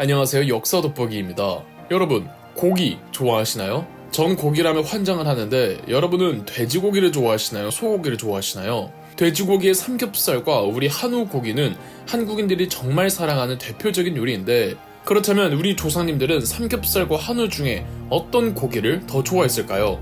안녕하세요. 역사 돋보기입니다. 여러분, 고기 좋아하시나요? 전 고기라면 환장을 하는데 여러분은 돼지고기를 좋아하시나요? 소고기를 좋아하시나요? 돼지고기의 삼겹살과 우리 한우 고기는 한국인들이 정말 사랑하는 대표적인 요리인데 그렇다면 우리 조상님들은 삼겹살과 한우 중에 어떤 고기를 더 좋아했을까요?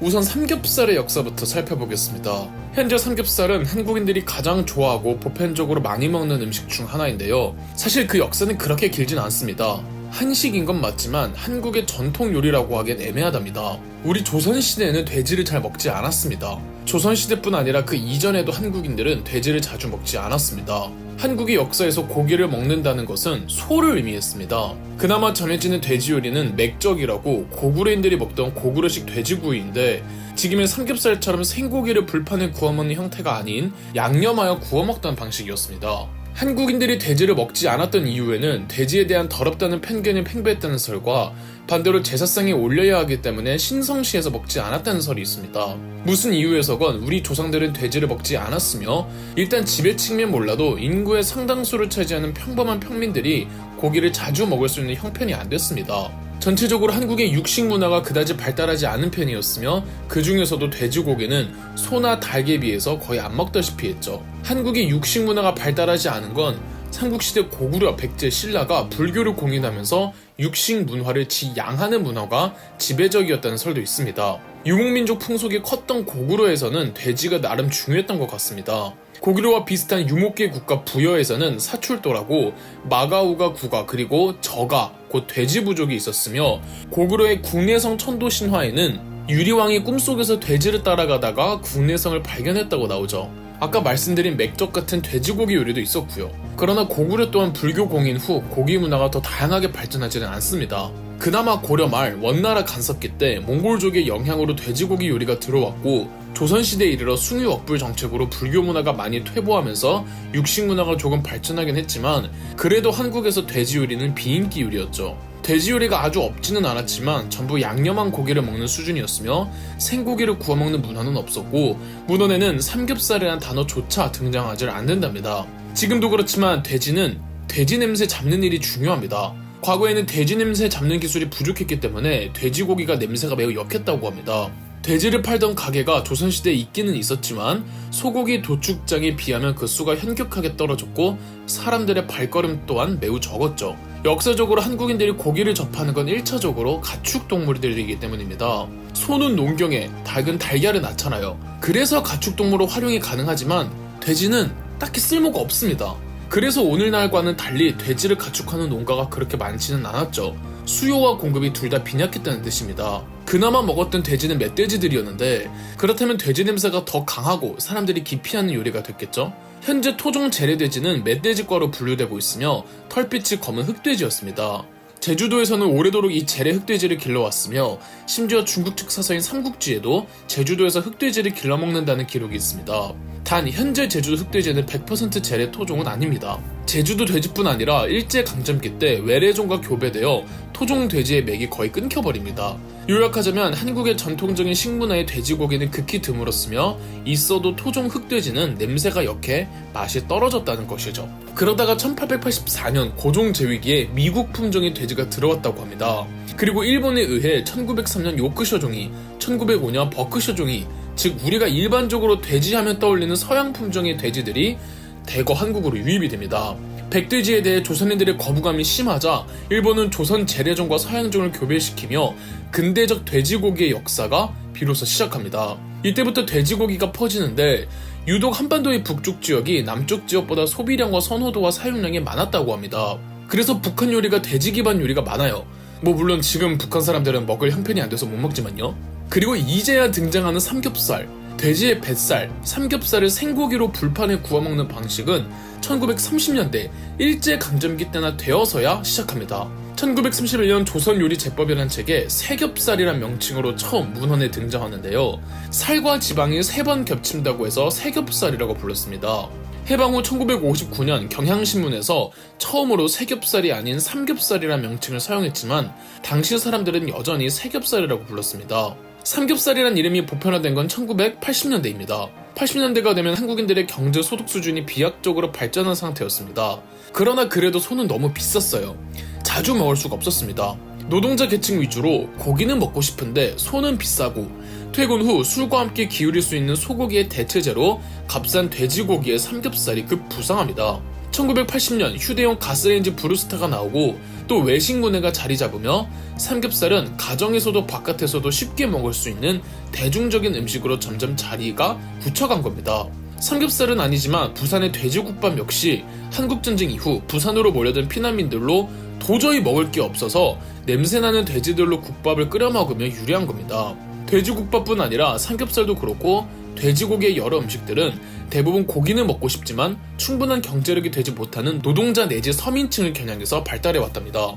우선 삼겹살의 역사부터 살펴보겠습니다. 현재 삼겹살은 한국인들이 가장 좋아하고 보편적으로 많이 먹는 음식 중 하나인데요. 사실 그 역사는 그렇게 길진 않습니다. 한식인 건 맞지만 한국의 전통 요리라고 하기엔 애매하답니다. 우리 조선시대에는 돼지를 잘 먹지 않았습니다. 조선시대뿐 아니라 그 이전에도 한국인들은 돼지를 자주 먹지 않았습니다. 한국의 역사에서 고기를 먹는다는 것은 소를 의미했습니다. 그나마 전해지는 돼지 요리는 맥적이라고 고구려인들이 먹던 고구려식 돼지구이인데 지금의 삼겹살처럼 생고기를 불판에 구워 먹는 형태가 아닌 양념하여 구워 먹던 방식이었습니다. 한국인들이 돼지를 먹지 않았던 이유에는 돼지에 대한 더럽다는 편견이 팽배했다는 설과 반대로 제사상에 올려야 하기 때문에 신성시에서 먹지 않았다는 설이 있습니다. 무슨 이유에서건 우리 조상들은 돼지를 먹지 않았으며 일단 지배 측면 몰라도 인구의 상당수를 차지하는 평범한 평민들이 고기를 자주 먹을 수 있는 형편이 안 됐습니다. 전체적으로 한국의 육식 문화가 그다지 발달하지 않은 편이었으며 그 중에서도 돼지고기는 소나 비해서 거의 안 먹다시피 했죠. 한국의 육식 문화가 발달하지 않은 건 삼국시대 고구려 백제 신라가 불교를 공인하면서 육식 문화를 지양하는 문화가 지배적이었다는 설도 있습니다. 유목민족 풍속이 컸던 고구려에서는 돼지가 나름 중요했던 것 같습니다. 고구려와 비슷한 유목계 국가 부여에서는 사출도라고 마가우가 국가 그리고 저가 곧 돼지 부족이 있었으며 고구려의 국내성 천도 신화에는 유리왕이 꿈속에서 돼지를 따라가다가 국내성을 발견했다고 나오죠. 아까 말씀드린 맥적 같은 돼지고기 요리도 있었고요. 그러나 고구려 또한 불교 공인 후 고기 문화가 더 다양하게 발전하지는 않습니다. 그나마 고려 말 원나라 간섭기 때 몽골족의 영향으로 돼지고기 요리가 들어왔고 조선시대에 이르러 숭유 억불 정책으로 불교 문화가 많이 퇴보하면서 육식 문화가 조금 발전하긴 했지만 그래도 한국에서 돼지 요리는 비인기 요리였죠. 돼지 요리가 아주 없지는 않았지만 전부 양념한 고기를 먹는 수준이었으며 생고기를 구워 먹는 문화는 없었고 문헌에는 삼겹살이라는 단어조차 등장하지 않는답니다. 지금도 그렇지만 돼지는 돼지 냄새 잡는 일이 중요합니다. 과거에는 돼지 냄새 잡는 기술이 부족했기 때문에 돼지고기가 냄새가 매우 역했다고 합니다. 돼지를 팔던 가게가 조선시대에 있기는 있었지만 소고기 도축장에 비하면 그 수가 현격하게 떨어졌고 사람들의 발걸음 또한 매우 적었죠. 역사적으로 한국인들이 고기를 접하는 건 1차적으로 가축동물들이기 때문입니다. 소는 농경에, 닭은 달걀을 낳잖아요. 그래서 가축동물로 활용이 가능하지만 돼지는 딱히 쓸모가 없습니다. 그래서 오늘날과는 달리 돼지를 가축하는 농가가 그렇게 많지는 않았죠. 수요와 공급이 둘 다 빈약했다는 뜻입니다. 그나마 먹었던 돼지는 멧돼지들이었는데 그렇다면 돼지 냄새가 더 강하고 사람들이 기피하는 요리가 됐겠죠? 현재 토종 재래돼지는 멧돼지과로 분류되고 있으며 털빛이 검은 흑돼지였습니다. 제주도에서는 오래도록 이 재래 흑돼지를 길러왔으며 심지어 중국 측 사서인 삼국지에도 제주도에서 흑돼지를 길러먹는다는 기록이 있습니다. 단 현재 제주도 흑돼지는 100% 재래 토종은 아닙니다. 제주도 돼지뿐 아니라 일제 강점기 때 외래종과 교배되어 토종 돼지의 맥이 거의 끊겨버립니다. 요약하자면 한국의 전통적인 식문화의 돼지고기는 극히 드물었으며 있어도 토종 흑돼지는 냄새가 역해 맛이 떨어졌다는 것이죠. 그러다가 1884년 고종 제위기에 미국 품종의 돼지가 들어왔다고 합니다. 그리고 일본에 의해 1903년 요크셔 종이, 1905년 버크셔 종이, 즉 우리가 일반적으로 돼지하면 떠올리는 서양 품종의 돼지들이 대거 한국으로 유입이 됩니다. 백돼지에 대해 조선인들의 거부감이 심하자 일본은 조선 재래종과 서양종을 교배시키며 근대적 돼지고기의 역사가 비로소 시작합니다. 이때부터 돼지고기가 퍼지는데 유독 한반도의 북쪽 지역이 남쪽 지역보다 소비량과 선호도와 사용량이 많았다고 합니다. 그래서 북한 요리가 돼지 기반 요리가 많아요. 뭐 물론 지금 북한 사람들은 먹을 형편이 안 돼서 못 먹지만요. 그리고 이제야 등장하는 삼겹살, 돼지의 뱃살, 삼겹살을 생고기로 불판에 구워 먹는 방식은 1930년대 일제 강점기 때나 되어서야 시작합니다. 1931년 조선요리제법이라는 책에 세겹살이란 명칭으로 처음 문헌에 등장하는데요. 살과 지방이 세 번 겹친다고 해서 세겹살이라고 불렀습니다. 해방 후 1959년 경향신문에서 처음으로 세겹살이 아닌 삼겹살이라는 명칭을 사용했지만 당시 사람들은 여전히 세겹살이라고 불렀습니다. 삼겹살이란 이름이 보편화된 건 1980년대입니다. 80년대가 되면 한국인들의 경제 소득 수준이 비약적으로 발전한 상태였습니다. 그러나 그래도 소는 너무 비쌌어요. 자주 먹을 수가 없었습니다. 노동자 계층 위주로 고기는 먹고 싶은데 소는 비싸고 퇴근 후 술과 함께 기울일 수 있는 소고기의 대체제로 값싼 돼지고기의 삼겹살이 급부상합니다. 1980년 휴대용 가스레인지 브루스타가 나오고 또 외식 문화가 자리 잡으며 삼겹살은 가정에서도 바깥에서도 쉽게 먹을 수 있는 대중적인 음식으로 점점 자리가 굳혀간 겁니다. 삼겹살은 아니지만 부산의 돼지국밥 역시 한국전쟁 이후 부산으로 몰려든 피난민들로 도저히 먹을 게 없어서 냄새나는 돼지들로 국밥을 끓여 먹으며 유리한 겁니다. 돼지국밥뿐 아니라 삼겹살도 그렇고 돼지고기의 여러 음식들은 대부분 고기는 먹고 싶지만 충분한 경제력이 되지 못하는 노동자 내지 서민층을 겨냥해서 발달해 왔답니다.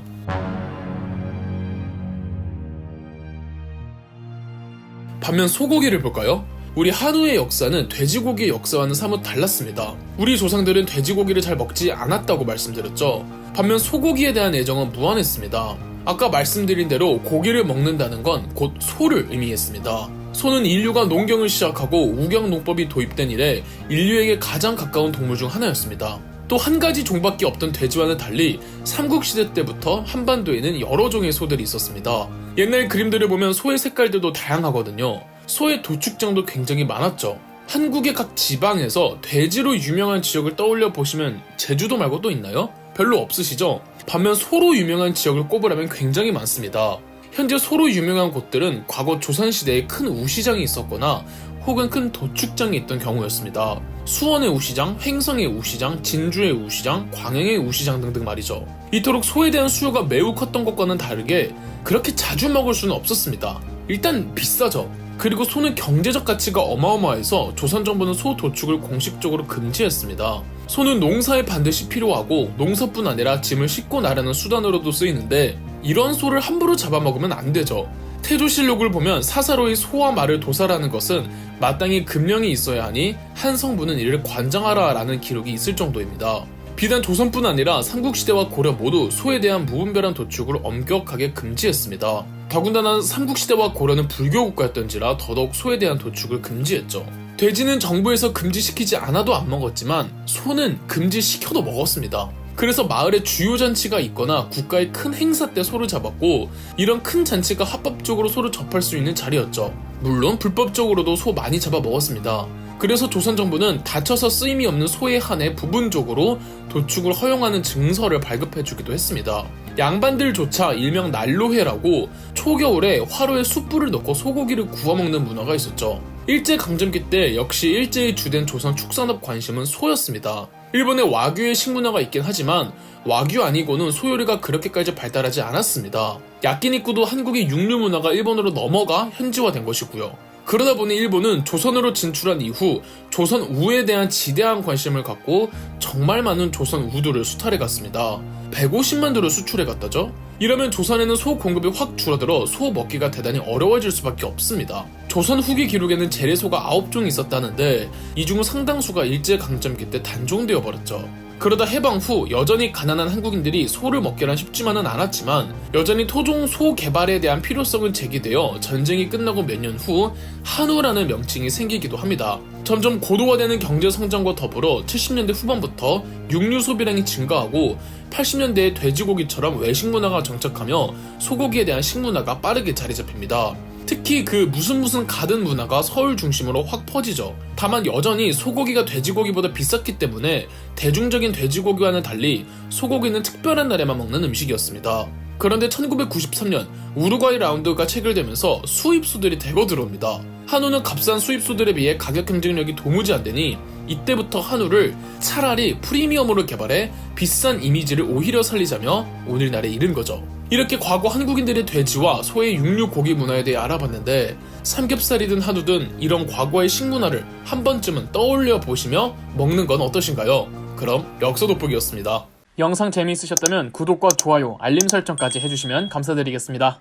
반면 소고기를 볼까요? 우리 한우의 역사는 돼지고기의 역사와는 사뭇 달랐습니다. 우리 조상들은 돼지고기를 잘 먹지 않았다고 말씀드렸죠. 반면 소고기에 대한 애정은 무한했습니다. 아까 말씀드린 대로 고기를 먹는다는 건 곧 소를 의미했습니다. 소는 인류가 농경을 시작하고 우경 농법이 도입된 이래 인류에게 가장 가까운 동물 중 하나였습니다. 또 한 가지 종밖에 없던 돼지와는 달리 삼국시대 때부터 한반도에는 여러 종의 소들이 있었습니다. 옛날 그림들을 보면 소의 색깔들도 다양하거든요. 소의 도축장도 굉장히 많았죠. 한국의 각 지방에서 돼지로 유명한 지역을 떠올려 보시면 제주도 말고 또 있나요? 별로 없으시죠? 반면 소로 유명한 지역을 꼽으라면 굉장히 많습니다. 현재 소로 유명한 곳들은 과거 조선시대에 큰 우시장이 있었거나 혹은 큰 도축장이 있던 경우였습니다. 수원의 우시장, 횡성의 우시장, 진주의 우시장, 광양의 우시장 등등 말이죠. 이토록 소에 대한 수요가 매우 컸던 것과는 다르게 그렇게 자주 먹을 수는 없었습니다. 일단 비싸죠. 그리고 소는 경제적 가치가 어마어마해서 조선 정부는 소 도축을 공식적으로 금지했습니다. 소는 농사에 반드시 필요하고 농사뿐 아니라 짐을 싣고 나르는 수단으로도 쓰이는데 이런 소를 함부로 잡아먹으면 안 되죠. 태조실록을 보면 사사로이 소와 말을 도살하는 것은 마땅히 금령이 있어야 하니 한 성부는 이를 관장하라 라는 기록이 있을 정도입니다. 비단 조선뿐 아니라 삼국시대와 고려 모두 소에 대한 무분별한 도축을 엄격하게 금지했습니다. 더군다나 삼국시대와 고려는 불교 국가였던지라 더더욱 소에 대한 도축을 금지했죠. 돼지는 정부에서 금지시키지 않아도 안 먹었지만 소는 금지시켜도 먹었습니다. 그래서 마을에 주요 잔치가 있거나 국가의 큰 행사 때 소를 잡았고 이런 큰 잔치가 합법적으로 소를 접할 수 있는 자리였죠. 물론 불법적으로도 소 많이 잡아 먹었습니다. 그래서 조선 정부는 다쳐서 쓰임이 없는 소에 한해 부분적으로 도축을 허용하는 증서를 발급해주기도 했습니다. 양반들조차 일명 난로회라고 초겨울에 화로에 숯불을 넣고 소고기를 구워 먹는 문화가 있었죠. 일제 강점기 때 역시 일제의 주된 조선 축산업 관심은 소였습니다. 일본에 와규의 식문화가 있긴 하지만 와규 아니고는 소요리가 그렇게까지 발달하지 않았습니다. 야끼니쿠도 한국의 육류 문화가 일본으로 넘어가 현지화된 것이고요. 그러다 보니 일본은 조선으로 진출한 이후 조선 우에 대한 지대한 관심을 갖고 정말 많은 조선 우두를 수탈해 갔습니다. 150만 도를 수출해 갔다죠? 이러면 조선에는 소 공급이 확 줄어들어 소 먹기가 대단히 어려워질 수밖에 없습니다. 조선 후기 기록에는 재래소가 9종 있었다는데 이 중 상당수가 일제강점기 때 단종되어 버렸죠. 그러다 해방 후 여전히 가난한 한국인들이 소를 먹기란 쉽지만은 않았지만 여전히 토종 소 개발에 대한 필요성은 제기되어 전쟁이 끝나고 몇 년 후 한우라는 명칭이 생기기도 합니다. 점점 고도화되는 경제 성장과 더불어 70년대 후반부터 육류 소비량이 증가하고 80년대에 돼지고기처럼 외식 문화가 정착하며 소고기에 대한 식문화가 빠르게 자리 잡힙니다. 특히 그 무슨 무슨 가든 문화가 서울 중심으로 확 퍼지죠. 다만 여전히 소고기가 돼지고기보다 비쌌기 때문에 대중적인 돼지고기와는 달리 소고기는 특별한 날에만 먹는 음식이었습니다. 그런데 1993년 우루과이 라운드가 체결되면서 수입소들이 대거 들어옵니다. 한우는 값싼 수입소들에 비해 가격 경쟁력이 도무지 안 되니 이때부터 한우를 차라리 프리미엄으로 개발해 비싼 이미지를 오히려 살리자며 오늘날에 이른 거죠. 이렇게 과거 한국인들의 돼지와 소의 육류 고기 문화에 대해 알아봤는데 삼겹살이든 한우든 이런 과거의 식문화를 한 번쯤은 떠올려 보시며 먹는 건 어떠신가요? 그럼 역사 돋보기였습니다. 영상 재미있으셨다면 구독과 좋아요, 알림 설정까지 해주시면 감사드리겠습니다.